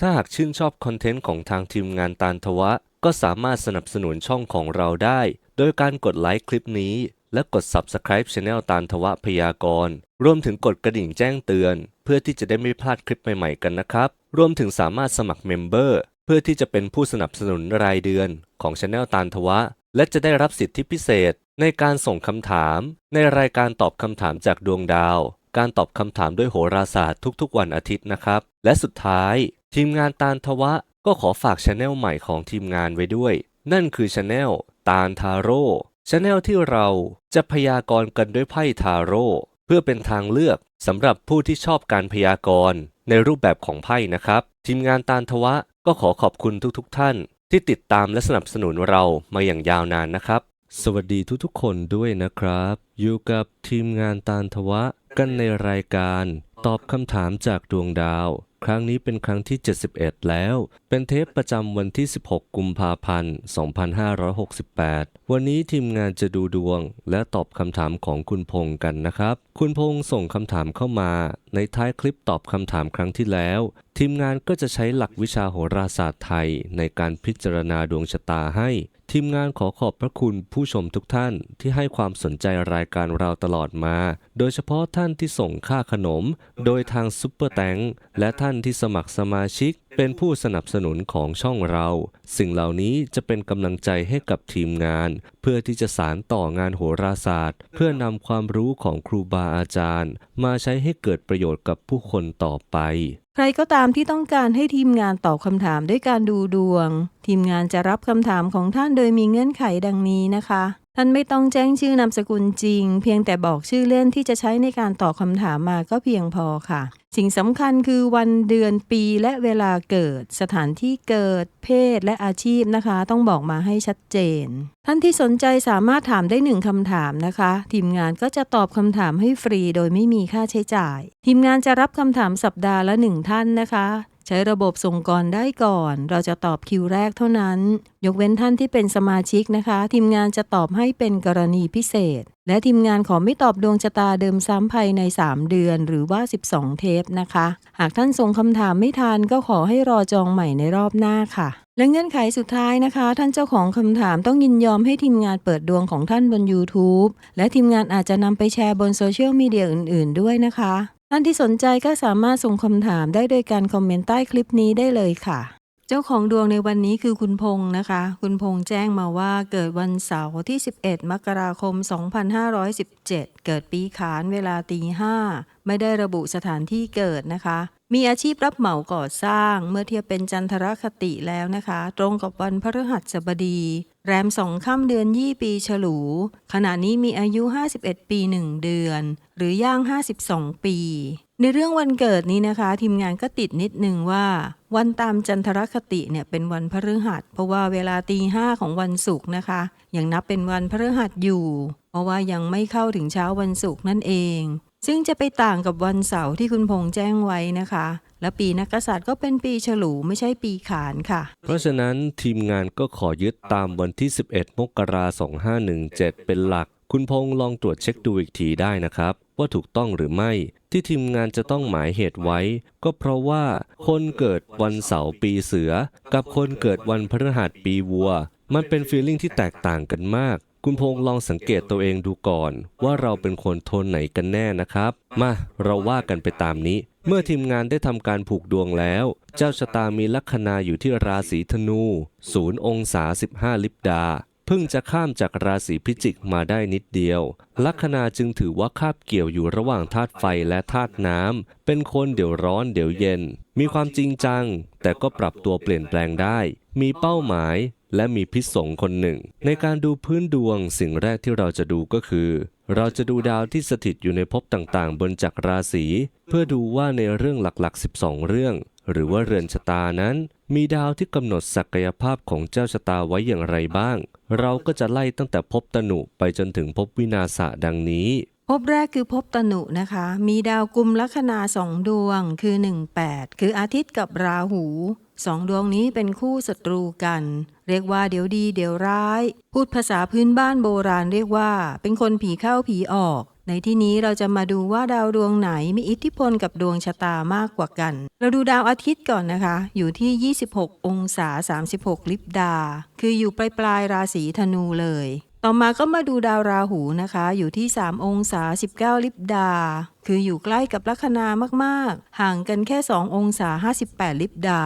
ถ้าหากชื่นชอบคอนเทนต์ของทางทีมงานตาลทวะ ก็สามารถสนับสนุนช่องของเราได้ โดยการกดไลค์คลิปนี้ และกด Subscribe Channel ตาลทวะพยากรณ์รวมถึงกดกระดิ่งแจ้งเตือน เพื่อที่จะได้ไม่พลาดคลิปใหม่ๆกันนะครับ รวมถึงสามารถสมัครเมมเบอร์เพื่อที่จะเป็นผู้สนับสนุนรายเดือนของ Channel ตาลทวะ และจะได้รับสิทธิพิเศษ ในการส่งคำถาม ในรายการตอบคำถามจากดวงดาว การตอบคำถามด้วยโหราศาสตร์ทุกๆ วันอาทิตย์นะครับ และสุดท้าย ทีมงานตาลทวะ ก็ขอฝากช anel ใหม่ของทีมงานไว้ด้วย นั่นคือช anel ตาลทาโร่ช anel ที่เราจะพยากรณ์กันด้วยไพ่ทาโร่เพื่อเป็นทางเลือกสำหรับผู้ที่ชอบการพยากรณ์ในรูปแบบของไพ่นะครับ ทีมงานตาลทวะก็ขอขอบคุณทุกๆท่าน ที่ติดตามและสนับสนุนเรามาอย่างยาวนานนะครับ สวัสดีทุกๆคนด้วยนะครับ อยู่กับทีมงานตาลทวะ กันในรายการ ตอบคำถามจากดวงดาว ครั้งนี้เป็นครั้งที่ 71 แล้ว เป็นเทปประจำวันที่ 16 กุมภาพันธ์ 2568 วันนี้ทีมงานจะดูดวง และตอบคำถามของคุณพงษ์กันนะครับ คุณพงษ์ส่งคำถามเข้ามา ในท้ายคลิปตอบคำถามครั้งที่แล้ว ทีมงานก็จะใช้หลักวิชาโหราศาสตร์ไทย ในการพิจารณาดวงชะตาให้ทีมงานขอขอบพระคุณผู้ชมทุกท่านที่ให้ความสนใจรายการเราตลอดมา โดยเฉพาะท่านที่ส่งค่าขนม โดยทางซุปเปอร์แตงและท่านที่สมัครสมาชิก เป็นผู้สนับสนุนของช่องเรา สิ่งเหล่านี้จะเป็นกำลังใจให้กับทีมงาน เพื่อที่จะสารต่องานโหราศาสตร์ เพื่อนำความรู้ของครูบาอาจารย์ มาใช้ให้เกิดประโยชน์กับผู้คนต่อไป ใครก็ตามที่ต้องการให้ทีมงานตอบคำถามด้วยการดูดวง ทีมงานจะรับคำถามของท่านโดยมีเงื่อนไขดังนี้นะคะ ท่านไม่ต้องแจ้งชื่อนามสกุลจริง เพียงแต่บอกชื่อเล่นที่จะใช้ในการตอบคำถามมาก็เพียงพอค่ะ สิ่งสำคัญคือวันเดือนปีและเวลาเกิด สถานที่เกิด เพศและอาชีพนะคะ ต้องบอกมาให้ชัดเจน ท่านที่สนใจสามารถถามได้หนึ่งคำถามนะคะ ทีมงานก็จะตอบคำถามให้ฟรีโดยไม่มีค่าใช้จ่าย ทีมงานจะรับคำถามสัปดาห์ละหนึ่งท่านนะคะ ช้ระบบส่งก่อนได้ก่อน เราจะตอบคิวแรกเท่านั้น ยกเว้นท่านที่เป็นสมาชิกนะคะ ทีมงานจะตอบให้เป็นกรณีพิเศษ และทีมงานขอไม่ตอบดวงชะตาเดิมซ้ำภายใน 3 เดือนหรือว่า 12 เทปนะคะ หากท่านส่งคำถามไม่ทันก็ขอให้รอจองใหม่ในรอบหน้าค่ะและเงื่อนไขสุดท้ายนะคะ ท่านเจ้าของคำถามต้องยินยอมให้ทีมงานเปิดดวงของท่านบน YouTube และทีมงานอาจจะนำไปแชร์บนโซเชียลมีเดียอื่น ๆ ด้วยนะคะ ท่านที่สนใจก็สามารถส่งคำถามได้โดยการคอมเมนต์ใต้คลิปนี้ได้เลยค่ะ จ้าของดวงในวันนี้คือคุณพงษ์นะคะ คุณพงษ์แจ้งมาว่าเกิดวันเสาร์ที่ 11 มกราคม 2517 เกิดปีขานเวลาตีห้าไม่ได้ระบุสถานที่เกิดนะคะ มีอาชีพรับเหมาก่อสร้างเมื่อเทียบเป็นจันทรคติแล้วนะคะ ตรงกับวันพฤหัสบดี แรมสองค่ำเดือนยี่ปีฉลู ขณะนี้มีอายุ 51 ปี 1 เดือน หรือย่าง 52 ปี ในเรื่องวันเกิดนี้นะคะ ทีมงานก็ติดนิดนึงว่า วันตามจันทรคติเนี่ยเป็นวันพฤหัส เพราะว่าเวลาตีห้าของวันศุกร์นะคะ ยังนับเป็นวันพฤหัสอยู่ เพราะว่ายังไม่เข้าถึงเช้าวันศุกร์นั่นเอง ซึ่งจะไปต่างกับวันเสาร์ที่คุณพงษ์แจ้งไว้นะคะ และปีนักกษัตริย์ก็เป็นปีฉลูไม่ใช่ปีขานค่ะ เพราะฉะนั้นทีมงานก็ขอยึดตามวันที่ 11 มกราคม2517 เป็นหลัก คุณพงษ์ลองตรวจเช็คดูอีกทีได้นะครับ ว่าถูกต้องหรือไม่ที่ทีมงานจะต้องหมายเหตุไว้ ก็เพราะว่าคนเกิดวันเสาร์ปีเสือ กับคนเกิดวันพฤหัสปีวัว มันเป็นฟีลลิ่งที่แตกต่างกันมากคุณพงษ์ลองสังเกตตัวเองดูก่อน ว่าเราเป็นคนโทนไหนกันแน่นะครับ มาเราว่ากันไปตามนี้ เมื่อทีมงานได้ทำการผูกดวงแล้ว เจ้าชะตามีลัคนาอยู่ที่ราศีธนูศูนย์องศา 15 ลิบดา พิ่งจะข้ามจากราศีพิจิกมาได้นิดเดียว ลัคนาจึงถือว่าคาบเกี่ยวอยู่ระหว่างธาตุไฟและธาตุน้ำ เป็นคนเดี๋ยวร้อนเดี๋ยวเย็น มีความจริงจัง แต่ก็ปรับตัวเปลี่ยนแปลงได้ มีเป้าหมายและมีพิษสงคนหนึ่ง ในการดูพื้นดวงสิ่งแรกที่เราจะดูก็คือ เราจะดูดาวที่สถิตอยู่ในภพต่างๆ บนจักรราศีเพื่อดูว่าในเรื่องหลักๆ 12 เรื่อง หรือว่าเรือนชะตานั้น มีดาวที่กำหนดศักยภาพของเจ้าชะตาไว้อย่างไรบ้าง เราก็จะไล่ตั้งแต่ภพตนุไปจนถึงภพวินาศะดังนี้ภพแรกคือภพตนุนะคะ มีดาวกุมลัคนาสองดวงคือ 18 คืออาทิตย์กับราหู สองดวงนี้เป็นคู่ศัตรูกัน เรียกว่าเดี๋ยวดีเดี๋ยวร้าย พูดภาษาพื้นบ้านโบราณเรียกว่า เป็นคนผีเข้าผีออก ในที่นี้เราจะมาดูว่าดาวดวงไหนมีอิทธิพลกับดวงชะตามากกว่ากัน เราดูดาวอาทิตย์ก่อนนะคะ อยู่ที่ 26 องศา 36 ลิบดา คืออยู่ปลายปลายราศีธนูเลย ต่อมาก็มาดูดาวราหูนะคะ อยู่ที่ 3 องศา 19 ลิบดา คืออยู่ใกล้กับลัคนามากๆ ห่างกันแค่ 2 องศา 58 ลิบดา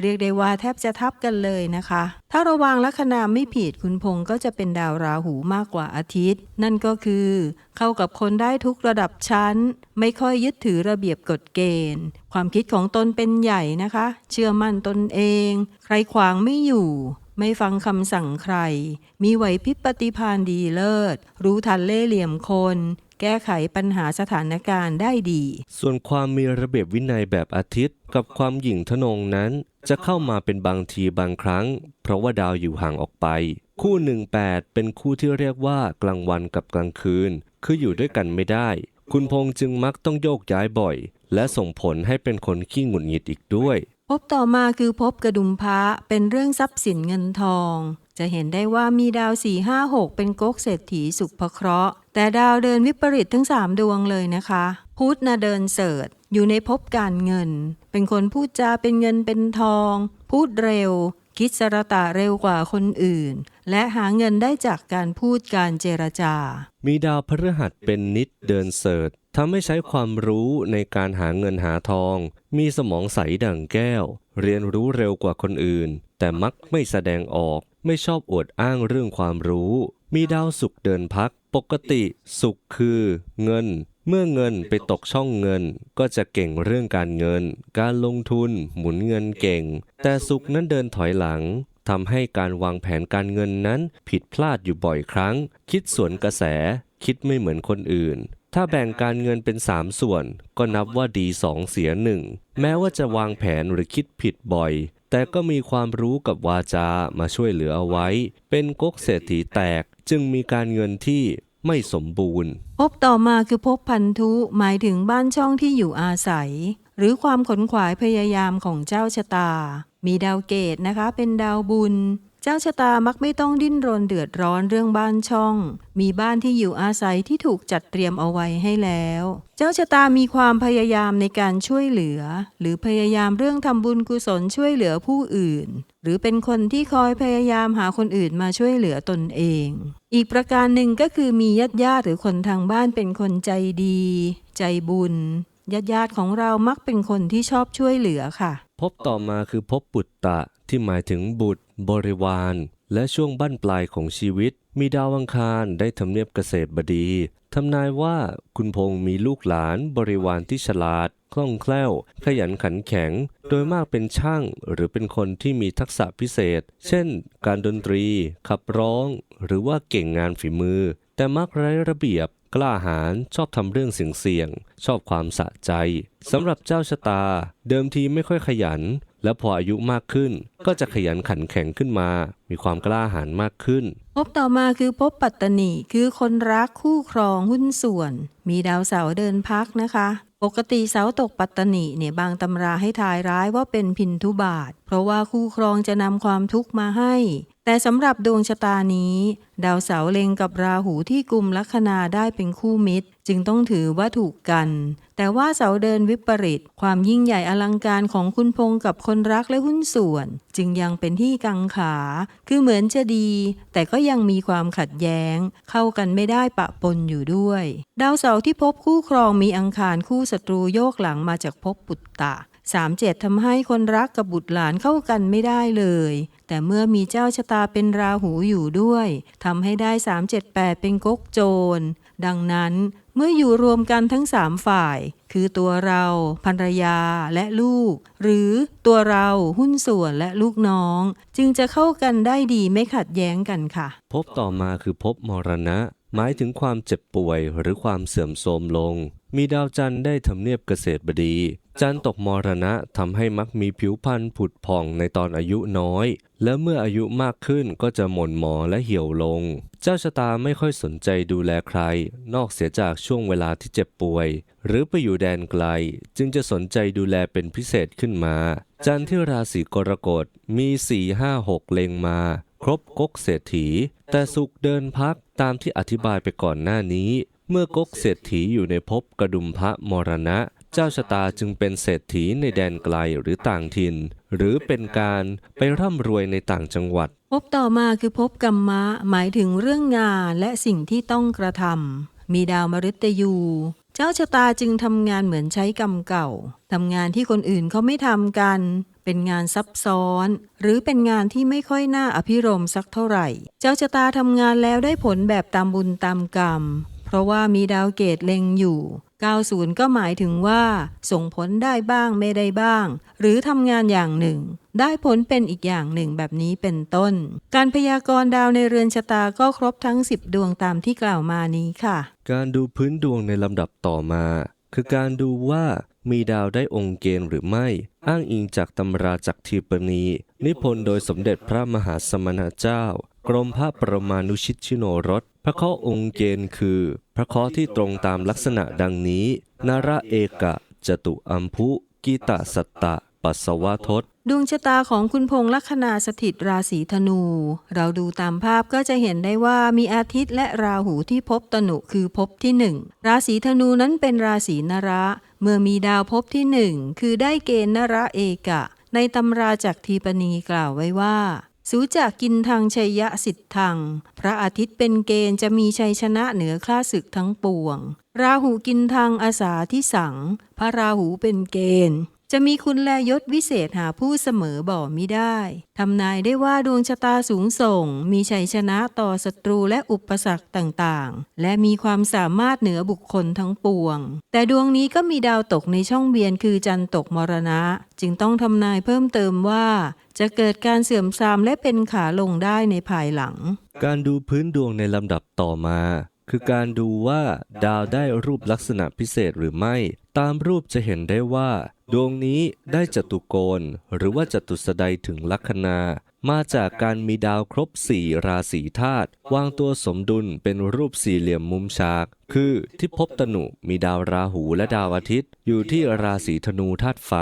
เรียกได้ว่าแทบจะทับกันเลยนะคะ ถ้าระวางลัคนาไม่ผิดคุณพงศ์ก็จะเป็นดาวราหูมากกว่าอาทิตย์ นั่นก็คือ เข้ากับคนได้ทุกระดับชั้น ไม่ค่อยยึดถือระเบียบกฎเกณฑ์ ความคิดของตนเป็นใหญ่นะคะ เชื่อมั่นตนเอง ใครขวางไม่อยู่ ไม่ฟังคำสั่งใคร มีไหวพริบปฏิภาณดีเลิศ รู้ทันเล่เหลี่ยมคน แก้ไขปัญหาสถานการณ์ได้ดี ส่วนความมีระเบียบวินัยแบบอาทิตย์ กับความหยิ่งทะนงนั้น จะเข้ามาเป็นบางทีบางครั้ง เพราะว่าดาวอยู่ห่างออกไป คู่ 18 เป็นคู่ที่เรียกว่ากลางวันกับกลางคืน คืออยู่ด้วยกันไม่ได้ คุณพงษ์จึงมักต้องโยกย้ายบ่อย และส่งผลให้เป็นคนขี้หงุดหงิดอีกด้วย พบต่อมาคือพบกระดุมพระเป็นเรื่องทรัพย์สินเงินทอง จะเห็นได้ว่ามีดาว4 5 6เป็นก๊กเศรษฐีสุขพเคราะห์ แต่ดาวเดินวิปริตทั้ง3ดวงเลยนะคะ พุธนะเดินเสิร์ชอยู่ในภพการเงิน เป็นคนพูดจาเป็นเงินเป็นทอง พูดเร็ว คิดสระตะเร็วกว่าคนอื่น และหาเงินได้จากการพูดการเจรจา มีดาวพฤหัสเป็นนิดเดินเสิร์ช ทำให้ใช้ความรู้ในการหาเงินหาทอง มีสมองใสดั่งแก้ว เรียนรู้เร็วกว่าคนอื่น แต่มักไม่แสดงออก ไม่ชอบอวดอ้างเรื่องความรู้ มีดาวศุกเดินพัก ปกติศุกร์คือเงิน เมื่อเงินไปตกช่องเงิน ก็จะเก่งเรื่องการเงิน การลงทุน หมุนเงินเก่ง แต่ศุกร์นั้นเดินถอยหลังทำให้การวางแผนการเงินนั้นผิดพลาดอยู่บ่อยครั้ง คิดสวนกระแส คิดไม่เหมือนคนอื่น ถ้าแบ่งการเงินเป็น 3 ส่วน ก็นับว่าดี 2 เสียหนึ่งแม้ว่าจะวางแผนหรือคิดผิดบ่อย แต่ก็มีความรู้กับวาจามาช่วยเหลือเอาไว้ เป็นก๊กเศรษฐีแตกจึงมีการเงินที่ไม่สมบูรณ์ พบต่อมาคือพบพันธุหมายถึงบ้านช่องที่อยู่อาศัย หรือความขนขวายพยายามของเจ้าชะตา มีดาวเกตนะคะ เป็นดาวบุญ เจ้าชะตามักไม่ต้องดิ้นรนเดือดร้อนเรื่องบ้านช่อง มีบ้านที่อยู่อาศัยที่ถูกจัดเตรียมเอาไว้ให้แล้ว เจ้าชะตามีความพยายามในการช่วยเหลือ หรือพยายามเรื่องทำบุญกุศลช่วยเหลือผู้อื่น หรือเป็นคนที่คอยพยายามหาคนอื่นมาช่วยเหลือตนเอง อีกประการหนึ่งก็คือมีญาติญาติหรือคนทางบ้านเป็นคนใจดี ใจบุญญาติญาติของเรามักเป็นคนที่ชอบช่วยเหลือค่ะ พบต่อมาคือพบปุตตะที่หมายถึงบุตร บริวาร และช่วงบั้นปลายของชีวิต มีดาวอังคารได้ทำเนียบเกษตรบดีทำนายว่าคุณพงษ์มีลูกหลานบริวารที่ฉลาด คล่องแคล่ว ขยันขันแข็ง โดยมากเป็นช่าง หรือเป็นคนที่มีทักษะพิเศษ เช่น การดนตรี ขับร้อง หรือว่าเก่งงานฝีมือ แต่มักไร้ระเบียบกล้าหาญชอบทำเรื่องเสี่ยงๆชอบความสะใจสำหรับเจ้าชะตา เดิมทีไม่ค่อยขยัน และพออายุมากขึ้น ก็จะขยันขันแข็งขึ้นมา มีความกล้าหาญมากขึ้น พบต่อมาคือพบปัตตนีคือคนรักคู่ครองหุ้นส่วน มีดาวเสาร์เดินพักนะคะ ปกติเสาตกปัตตนีเนี่ยบางตำราให้ทายร้ายว่าเป็นพินทุบาท เพราะว่าคู่ครองจะนำความทุกข์มาให้ แต่สำหรับดวงชะตานี้ ดาวเสาร์เล็งกับราหูที่กลุ่มลัคนาได้เป็นคู่มิตร จึงต้องถือว่าถูกกัน แต่ว่าเสาเดินวิปริต ความยิ่งใหญ่อลังการของคุณพงษ์กับคนรักและหุ้นส่วน จึงยังเป็นที่กังขา คือเหมือนจะดี แต่ก็ยังมีความขัดแย้ง เข้ากันไม่ได้ปะปนอยู่ด้วย ดาวเสาที่พบคู่ครองมีอังคารคู่ศัตรูโยกหลังมาจากภพปุตตะสามเจ็ดทำให้คนรักกับบุตรหลานเข้ากันไม่ได้เลย แต่เมื่อมีเจ้าชะตาเป็นราหูอยู่ด้วยทำให้ได้378เป็นก๊กโจร ดังนั้น เมื่ออยู่รวมกันทั้งสามฝ่าย คือตัวเราภรรยาและลูก หรือตัวเราหุ้นส่วนและลูกน้อง จึงจะเข้ากันได้ดีไม่ขัดแย้งกันค่ะ พบต่อมาคือพบมรณะ หมายถึงความเจ็บป่วยหรือความเสื่อมโทรมลง มีดาวจันทร์ได้ทำเนียบเกษตรบดี จันทร์ตกมรณะทำให้มักมีผิวพรรณผุดผ่องในตอนอายุน้อย และเมื่ออายุมากขึ้นก็จะหม่นหมองและเหี่ยวลง เจ้าชะตาไม่ค่อยสนใจดูแลใคร นอกเสียจากช่วงเวลาที่เจ็บป่วย หรือไปอยู่แดนไกล จึงจะสนใจดูแลเป็นพิเศษขึ้นมา จันทร์ที่ราศีกรกฎมี4 5 6เลงมา ครบกกเศรษฐี แต่สุขเดินพักตามที่อธิบายไปก่อนหน้านี้ เมื่อกกเศรษฐีอยู่ในภพกระดุมพระมรณะ เจ้าชะตาจึงเป็นเศรษฐีในแดนไกลหรือต่างถิ่น หรือเป็นการไปร่ำรวยในต่างจังหวัดพบต่อมาคือพบกรรมะ หมายถึงเรื่องงานและสิ่งที่ต้องกระทำมีดาวมฤตยู เจ้าชะตาจึงทำงานเหมือนใช้กรรมเก่าทำงานที่คนอื่นเขาไม่ทำกันเป็นงานซับซ้อน หรือเป็นงานที่ไม่ค่อยน่าอภิรมสักเท่าไหร่ เจ้าชะตาทำงานแล้วได้ผลแบบตามบุญตามกรรม เพราะว่ามีดาวเกตเล็งอยู่ 90 ก็หมายถึงว่า ส่งผลได้บ้างไม่ได้บ้าง หรือทำงานอย่างหนึ่ง ได้ผลเป็นอีกอย่างหนึ่งแบบนี้เป็นต้น การพยากรณ์ดาวในเรือนชะตาก็ครบทั้ง 10 ดวงตามที่กล่าวมานี้ค่ะ การดูพื้นดวงในลำดับต่อมา คือการดูว่ามีดาวได้องค์เกณฑ์หรือไม่ อ้างอิงจากตำราจากทีปณีนิพนธ์โดยสมเด็จพระมหาสมณเจ้า กรมพระประมาณุชิตชิโนรส พระเคราะห์องค์เกณฑ์คือ พระเคราะห์ที่ตรงตามลักษณะดังนี้ นาระเอกะ จตุอัมพุ กีตาสัตตะ ปัสสวะทศ ดวงชะตาของคุณพงษ์ลัคนาสถิตราศีธนู เราดูตามภาพก็จะเห็นได้ว่ามีอาทิตย์และราหูที่พบตนุคือพบที่หนึ่ง ราศีธนูนั้นเป็นราศีนระ เมื่อมีดาวพบที่หนึ่งคือได้เกณฑ์นระเอกะ ในตำราจากทีปณีกล่าวไว้ว่า สูจากกินทางชัยยะสิทธัง พระอาทิตย์เป็นเกณฑ์จะมีชัยชนะเหนือข้าศึกทั้งปวง ราหูกินทางอาสาที่สัง พระราหูเป็นเกณฑ์ จะมีคุณแลยศวิเศษหาผู้เสมอบ่มิได้ ทำนายได้ว่าดวงชะตาสูงส่ง มีชัยชนะต่อศัตรูและอุปสรรคต่างๆ และมีความสามารถเหนือบุคคลทั้งปวง แต่ดวงนี้ก็มีดาวตกในช่องเวียนคือจันตกมรณะ จึงต้องทำนายเพิ่มเติมว่า จะเกิดการเสื่อมทรามและเป็นขาลงได้ในภายหลัง การดูพื้นดวงในลำดับต่อมา คือการดูว่า ดาวได้รูปลักษณะพิเศษหรือไม่ ตามรูปจะเห็นได้ว่า ดวงนี้ได้จตุโกณหรือว่าจตุสดัยถึงลัคนา มาจากการมีดาวครบสี่ราศีธาตุวางตัวสมดุลเป็นรูปสี่เหลี่ยมมุมฉาก คือที่พบตนุมีดาวราหูและดาวอาทิตย์ อยู่ที่ราศีธนูธาตุไฟ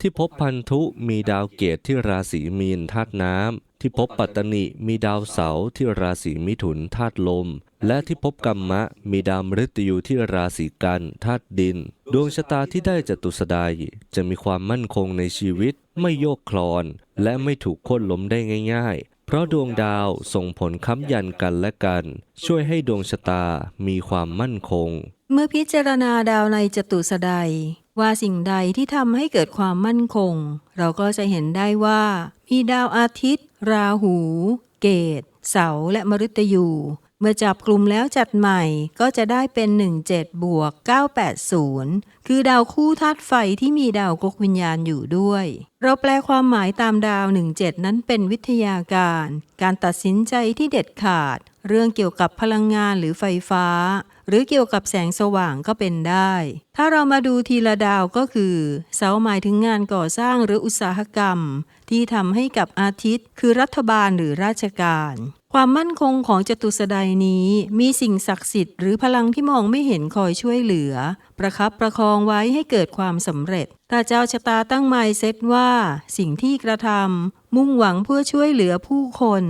ที่พบพันธุมีดาวเกตที่ราศีมีนธาตุน้ำที่พบปัตตนิมีดาวเสาร์ที่ราศีมิถุนธาตุลม และที่พบกัมมะมีดาวมฤตยูที่ราศีกันธาตุดิน ดวงชะตาที่ได้จตุสดายจะมีความมั่นคงในชีวิต ไม่โยกคลอน และไม่ถูกโค่นล้มได้ง่าย ๆ เพราะดวงดาวส่งผลค้ำยันกันและกัน ช่วยให้ดวงชะตามีความมั่นคง เมื่อพิจารณาดาวในจตุสดายว่าสิ่งใดที่ทำให้เกิดความมั่นคง เราก็จะเห็นได้ว่า มีดาวอาทิตย์ ราหู เกต เสาและมฤตยู เมื่อจับกลุ่มแล้วจัดใหม่ก็จะได้เป็น 17 บวก 980 คือดาวคู่ธาตุไฟที่มีดาวกกวิญญาณอยู่ด้วย เราแปลความหมายตามดาว 17 นั้นเป็นวิทยาการ การตัดสินใจที่เด็ดขาด เรื่องเกี่ยวกับพลังงานหรือไฟฟ้า หรือเกี่ยวกับแสงสว่างก็เป็นได้ ถ้าเรามาดูทีละดาวก็คือ เสาหมายถึงงานก่อสร้างหรืออุตสาหกรรม ที่ทำให้กับอาทิตย์ คือรัฐบาลหรือราชการ ความมั่นคงของจตุสดายนี้ มีสิ่งศักดิ์สิทธิ์หรือพลังที่มองไม่เห็นคอยช่วยเหลือ ประคับประคองไว้ให้เกิดความสำเร็จถ้าเจ้าชะตาตั้งหมายเซตว่า สิ่งที่กระทำมุ่งหวังเพื่อช่วยเหลือผู้คน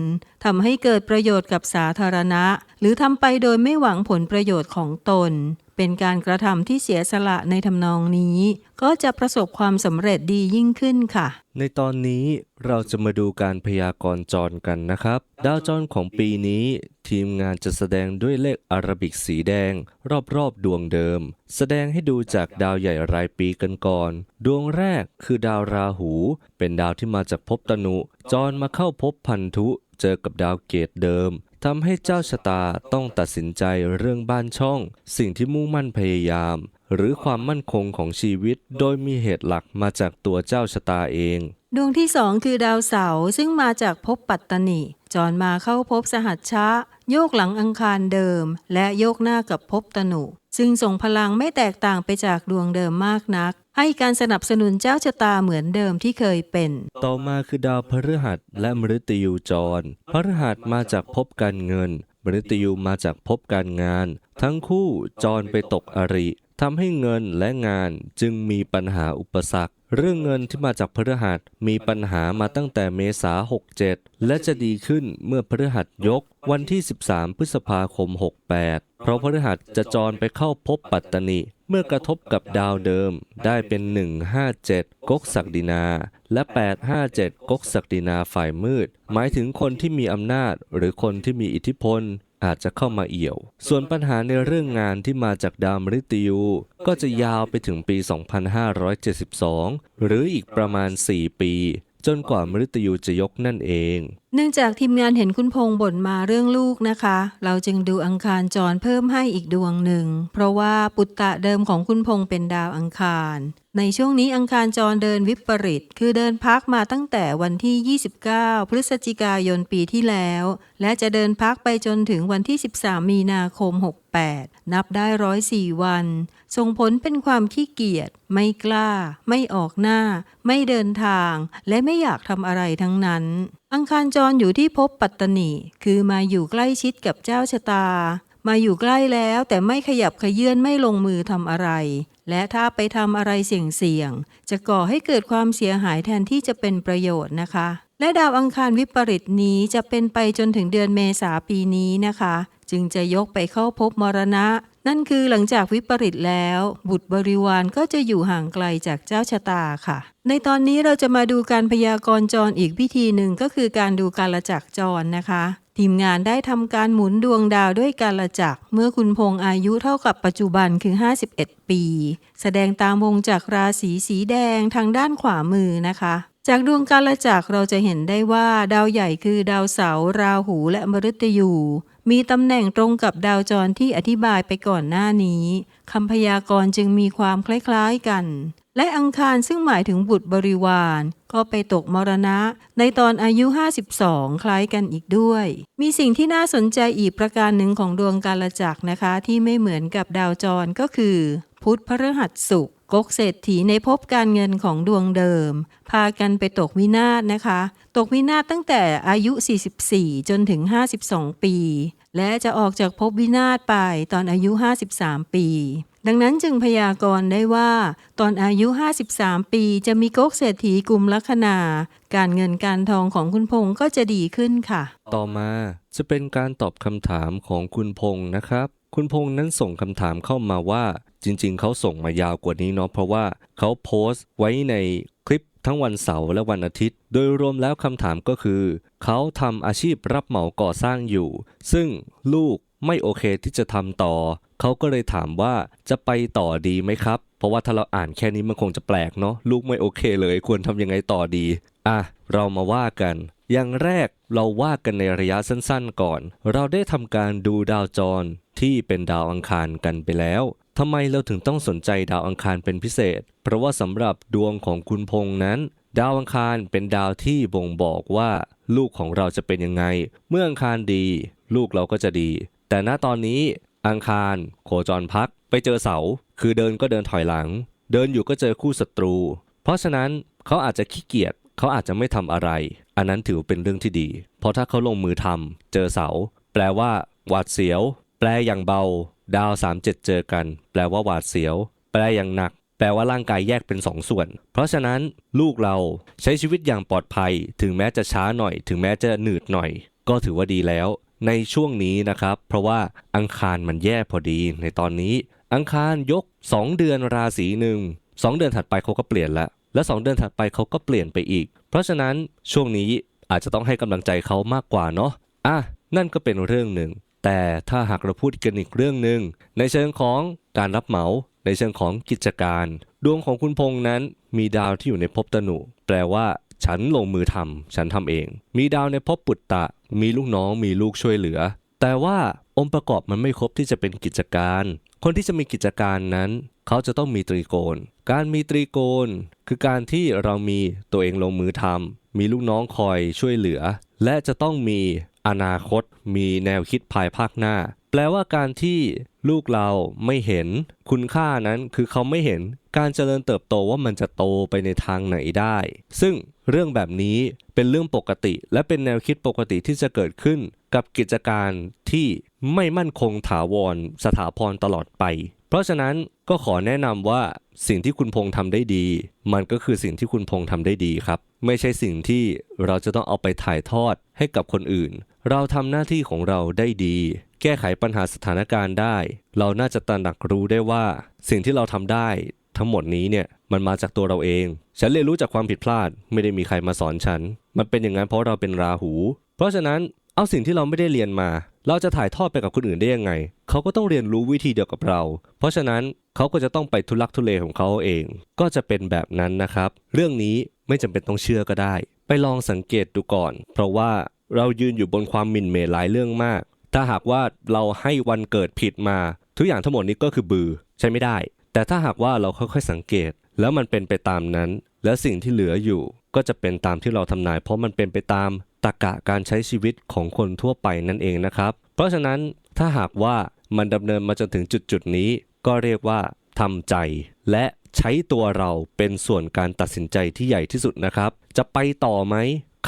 ทำให้เกิดประโยชน์กับสาธารณะ หรือทำไปโดยไม่หวังผลประโยชน์ของตน เป็นการกระทำที่เสียสละในทำนองนี้ ก็จะประสบความสำเร็จดียิ่งขึ้นค่ะ ในตอนนี้เราจะมาดูการพยากรณ์จรกันนะครับ ดาวจรของปีนี้ ทีมงานจะแสดงด้วยเลขอารบิกสีแดง รอบๆดวงเดิม แสดงให้ดูจากดาวใหญ่รายปีกันก่อน ดวงแรกคือดาวราหู เป็นดาวที่มาจากภพตนุ จรมาเข้าภพพันธุ เจอกับดาวเกตเดิม ทำให้เจ้าชะตาต้องตัดสินใจเรื่องบ้านช่อง สิ่งที่มุ่งมั่นพยายาม หรือความมั่นคงของชีวิต โดยมีเหตุหลักมาจากตัวเจ้าชะตาเอง ดวงที่สองคือดาวเสาร์ซึ่งมาจากภพปัตตนิจรมาเข้าภพสหัชชะ โยกหลังอังคารเดิม และโยกหน้ากับภพตนุ ซึ่งส่งพลังไม่แตกต่างไปจากดวงเดิมมากนัก ให้การสนับสนุนเจ้าชะตาเหมือนเดิมที่เคยเป็น ต่อมาคือดาวพฤหัสและมฤตยูจร พฤหัสมาจากภพการเงิน มฤตยูมาจากภพการงาน ทั้งคู่จรไปตกอริ ทำให้เงินและงานจึงมีปัญหาอุปสรรค เรื่องเงินที่มาจากพฤหัสมีปัญหามาตั้งแต่เมษา 67 และจะดีขึ้นเมื่อพฤหัสยกวันที่ 13 พฤษภาคม 68 เพราะพฤหัสจะจรไปเข้าพบปัตตนิเมื่อกระทบกับดาวเดิมได้เป็น 157 กกศักดินา และ 857 กกศักดินาฝ่ายมืด หมายถึงคนที่มีอำนาจหรือคนที่มีอิทธิพล อาจจะเข้ามาเอี่ยว ส่วนปัญหาในเรื่องงานที่มาจากดาวมฤตยูก็จะยาวไปถึงปี 2572 หรืออีกประมาณ 4 ปี จนกว่ามฤตยูจะยกนั่นเอง เนื่องจากทีมงานเห็นคุณพงษ์บ่นมาเรื่องลูกนะคะ เราจึงดูอังคารจรเพิ่มให้อีกดวงหนึ่ง เพราะว่าปุตตะเดิมของคุณพงษ์เป็นดาวอังคาร ในช่วงนี้อังคารจรเดินวิปริต คือเดินพักมาตั้งแต่วันที่ 29 พฤศจิกายนปีที่แล้ว และจะเดินพักไปจนถึงวันที่ 13 มีนาคม 68 นับได้ร้อยสี่วัน ส่งผลเป็นความขี้เกียจ ไม่กล้า ไม่ออกหน้า ไม่เดินทาง และไม่อยากทำอะไรทั้งนั้น อังคารจรอยู่ที่ภพปัตตนิคือมาอยู่ใกล้ชิดกับเจ้าชะตา มาอยู่ใกล้แล้วแต่ไม่ขยับขยื่นไม่ลงมือทำอะไร และถ้าไปทำอะไรเสี่ยงๆ จะก่อให้เกิดความเสียหายแทนที่จะเป็นประโยชน์นะคะ และดาวอังคารวิปริตนี้จะเป็นไปจนถึงเดือนเมษาปีนี้นะคะ จึงจะยกไปเข้าพบมรณะ นั่นคือหลังจากวิปริตแล้ว บุตรบริวารก็จะอยู่ห่างไกลจากเจ้าชะตาค่ะ ในตอนนี้เราจะมาดูการพยากรณ์จรอีกวิธีหนึ่งก็คือการดูการละจักรจรนะคะ ทีมงานได้ทำการหมุนดวงดาวด้วยการละจักรเมื่อคุณพงษ์อายุเท่ากับปัจจุบันคือ 51 ปี แสดงตามวงจักราศีสีแดงทางด้านขวามือนะคะจากดวงการละจักรเราจะเห็นได้ว่าดาวใหญ่คือดาวเสาร์ราหูและมฤตยู มีตำแหน่งตรงกับดาวจรที่อธิบายไปก่อนหน้านี้คำพยากรณ์จึงมีความคล้ายๆกัน และอังคารซึ่งหมายถึงบุตรบริวาร ก็ไปตกมรณะ ในตอนอายุ 52 คล้ายกันอีกด้วย มีสิ่งที่น่าสนใจอีกประการหนึ่งของดวงกาลจักรนะคะ ที่ไม่เหมือนกับดาวจรก็คือ พุธพฤหัสศุกร์กกเศรษฐีในภพการเงินของดวงเดิม พากันไปตกวินาศนะคะ ตกวินาศตั้งแต่อายุ 44 จนถึง 52 ปี และจะออกจากภพวินาศไปตอนอายุ 53 ปี ดังนั้นจึงพยากรณ์ได้ว่า ตอนอายุ 53 ปีจะมีก๊กเศรษฐีกลุ่มลัคนา การเงินการทองของคุณพงษ์ก็จะดีขึ้นค่ะ ต่อมาจะเป็นการตอบคำถามของคุณพงษ์นะครับ คุณพงษ์นั้นส่งคำถามเข้ามาว่า จริง ๆ เขาส่งมายาวกว่านี้เนาะเพราะว่าเขาโพสต์ไว้ในคลิป ทั้งวันเสาร์และวันอาทิตย์ โดยรวมแล้วคำถามก็คือ เขาทำอาชีพรับเหมาก่อสร้างอยู่ ซึ่งลูกไม่โอเคที่จะทำต่อ เขาก็เลยถามว่าจะไปต่อดีไหมครับ เพราะว่าถ้าเราอ่านแค่นี้มันคงจะแปลกเนาะลูกไม่โอเคเลยควรทำยังไงต่อดี อะ เรามาว่ากัน อย่างแรกเราว่ากันในระยะสั้นๆก่อน เราได้ทำการดูดาวจรที่เป็นดาวอังคารกันไปแล้ว ทำไมเราถึงต้องสนใจดาวอังคารเป็นพิเศษ เพราะว่าสำหรับดวงของคุณพงษ์นั้น ดาวอังคารเป็นดาวที่บ่งบอกว่า ลูกของเราจะเป็นยังไง เมื่ออังคารดี ลูกเราก็จะดี แต่ณตอนนี้ อังคาร โคจรพัก ไปเจอเสา คือเดินก็เดินถอยหลัง เดินอยู่ก็เจอคู่ศัตรู เพราะฉะนั้นเขาอาจจะขี้เกียจเขาอาจจะไม่ทำอะไร อันนั้นถือเป็นเรื่องที่ดี เพราะถ้าเขาลงมือทำเจอเสา แปลว่า หวาดเสียว แปลอย่างเบา ดาว37 เจอกัน แปลว่าหวาดเสียว แปลอย่างหนัก แปลว่าร่างกายแยกเป็นสองส่วน เพราะฉะนั้นลูกเราใช้ชีวิตอย่างปลอดภัย ถึงแม้จะช้าหน่อย ถึงแม้จะหนืดหน่อย ก็ถือว่าดีแล้ว ในช่วงนี้นะครับ เพราะว่าอังคารมันแย่พอดี ในตอนนี้ อังคารยก 2 เดือนราศีหนึ่ง2เดือนถัดไปเขาก็เปลี่ยนละ และ 2 เดือนถัดไปเขาก็เปลี่ยนไปอีก เพราะฉะนั้นช่วงนี้อาจจะต้องให้กำลังใจเขามากกว่าเนาะอะนั่นก็เป็นเรื่องหนึ่ง แต่ถ้าหากเราพูดกันอีกเรื่องหนึ่งในเชิงของการรับเหมา ในเชิงของกิจการ ดวงของคุณพงษ์นั้นมีดาวที่อยู่ในภพตนุ แปลว่า ฉันลงมือทำฉันทำเอง มีดาวในภพปุตตะ มีลูกน้องมีลูกช่วยเหลือ แต่ว่าองค์ประกอบมันไม่ครบที่จะเป็นกิจการ คนที่จะมีกิจการนั้น เขาจะต้องมีตรีโกณการมีตรีโกณคือการที่เรามีตัวเองลงมือทำมีลูกน้องคอยช่วยเหลือ และจะต้องมี อนาคตมีแนวคิดภายภาคหน้า แปลว่าการที่ลูกเราไม่เห็นคุณค่านั้นคือเขาไม่เห็นการเจริญเติบโตว่ามันจะโตไปในทางไหนได้ ซึ่งเรื่องแบบนี้เป็นเรื่องปกติ และเป็นแนวคิดปกติที่จะเกิดขึ้นกับกิจการที่ไม่มั่นคงถาวรสถาพรตลอดไป เพราะฉะนั้นก็ขอแนะนำว่าสิ่งที่คุณพงษ์ทำได้ดี มันก็คือสิ่งที่คุณพงษ์ทำได้ดีครับ ไม่ใช่สิ่งที่เราจะต้องเอาไปถ่ายทอดให้กับคนอื่น เราทำหน้าที่ของเราได้ดี แก้ไขปัญหาสถานการณ์ได้ เราน่าจะตระหนักรู้ได้ว่า สิ่งที่เราทำได้ทั้งหมดนี้เนี่ยมันมาจากตัวเราเอง ฉันเรียนรู้จากความผิดพลาด ไม่ได้มีใครมาสอนฉัน มันเป็นอย่างนั้นเพราะเราเป็นราหู เพราะฉะนั้น เอาสิ่งที่เราไม่ได้เรียนมา เราจะถ่ายทอดไปกับคนอื่นได้ยังไง เขาก็ต้องเรียนรู้วิธีเดียวกับเรา เพราะฉะนั้นเขาก็จะต้องไปทุลักทุเลของเขาเอง ก็จะเป็นแบบนั้นนะครับ เรื่องนี้ไม่จำเป็นต้องเชื่อก็ได้ ไปลองสังเกตดูก่อน เพราะว่าเรายืนอยู่บนความหมิ่นเหม่หลายเรื่องมาก ถ้าหากว่าเราให้วันเกิดผิดมา ทุกอย่างทั้งหมดนี้ก็คือบือใช้ไม่ได้ แต่ถ้าหากว่าเราค่อยๆสังเกต แล้วมันเป็นไปตามนั้น และสิ่งที่เหลืออยู่ก็จะเป็นตามที่เราทำนาย เพราะมันเป็นไปตามตรรกะการใช้ชีวิตของคนทั่วไปนั่นเองนะครับ เพราะฉะนั้นถ้าหากว่ามันดำเนินมาจนถึงจุดจุดนี้ ก็เรียกว่าทำใจ และใช้ตัวเราเป็นส่วนการตัดสินใจที่ใหญ่ที่สุดนะครับ จะไปต่อไหม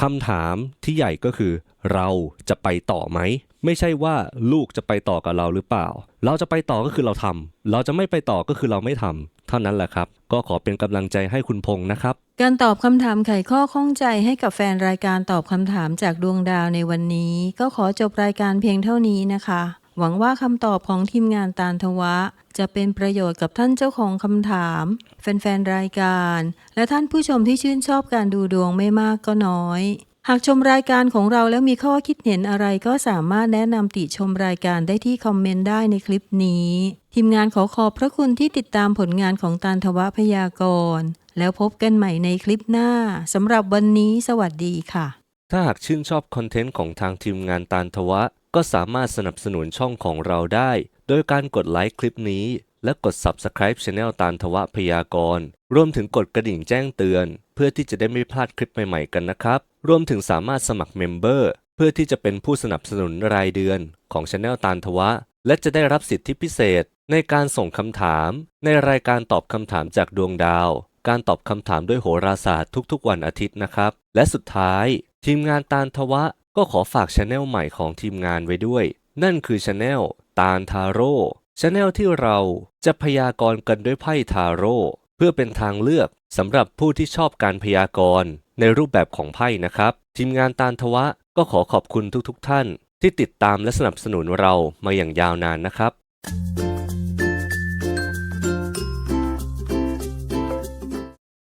คำถามที่ใหญ่ก็คือ เราจะไปต่อไหม ไม่ใช่ว่าลูกจะไปต่อกับเราหรือเปล่า เราจะไปต่อก็คือเราทำเราจะไม่ไปต่อก็คือเราไม่ทำเท่านั้นแหละครับ ก็ขอเป็นกำลังใจให้คุณพงษ์นะครับ การตอบคำถามไขข้อข้องใจให้กับแฟนรายการตอบคำถามจากดวงดาวในวันนี้ ก็ขอจบรายการเพียงเท่านี้นะคะ หวังว่าคำตอบของทีมงานตาลทวะ จะเป็นประโยชน์กับท่านเจ้าของคำถาม แฟนๆรายการ และท่านผู้ชมที่ชื่นชอบการดูดวงไม่มากก็น้อย หากชมรายการของเราแล้วมีข้อคิดเห็นอะไรก็สามารถแนะนำติชมรายการได้ที่คอมเมนต์ได้ในคลิปนี้ ทีมงานขอขอบพระคุณที่ติดตามผลงานของตาลทวะพยากรณ์แล้วพบกันใหม่ในคลิปหน้าสำหรับวันนี้สวัสดีค่ะ ถ้าหากชื่นชอบคอนเทนต์ของทางทีมงานตาลทวะ ก็สามารถสนับสนุนช่องของเราได้ โดยการกดไลค์คลิปนี้ และกด Subscribe Channel ตาลทวะพยากรณ์ รวมถึงกดกระดิ่งแจ้งเตือน เพื่อที่จะได้ไม่พลาดคลิปใหม่ๆกันนะครับ รวมถึงสามารถสมัครเมมเบอร์เพื่อที่จะเป็นผู้สนับสนุนรายเดือนของ Channel ตาลทวะ และจะได้รับสิทธิพิเศษ ในการส่งคำถาม ในรายการตอบคำถามจากดวงดาว การตอบคำถามด้วยโหราศาสตร์ทุกๆ วันอาทิตย์นะครับ และสุดท้าย ทีมงานตาลทวะ ก็ขอฝากช anel ใหม่ของทีมงานไว้ด้วย นั่นคือช anel ตาลทาโร่ช anel ที่เรา จะพยากรณ์กันด้วยไพ่ทาโร่เพื่อเป็นทางเลือกสำหรับผู้ที่ชอบการพยากรณ์ในรูปแบบของไพ่นะครับ ทีมงานตาลทวะก็ขอขอบคุณทุกๆท่าน ที่ติดตามและสนับสนุนเรามาอย่างยาวนานนะครับ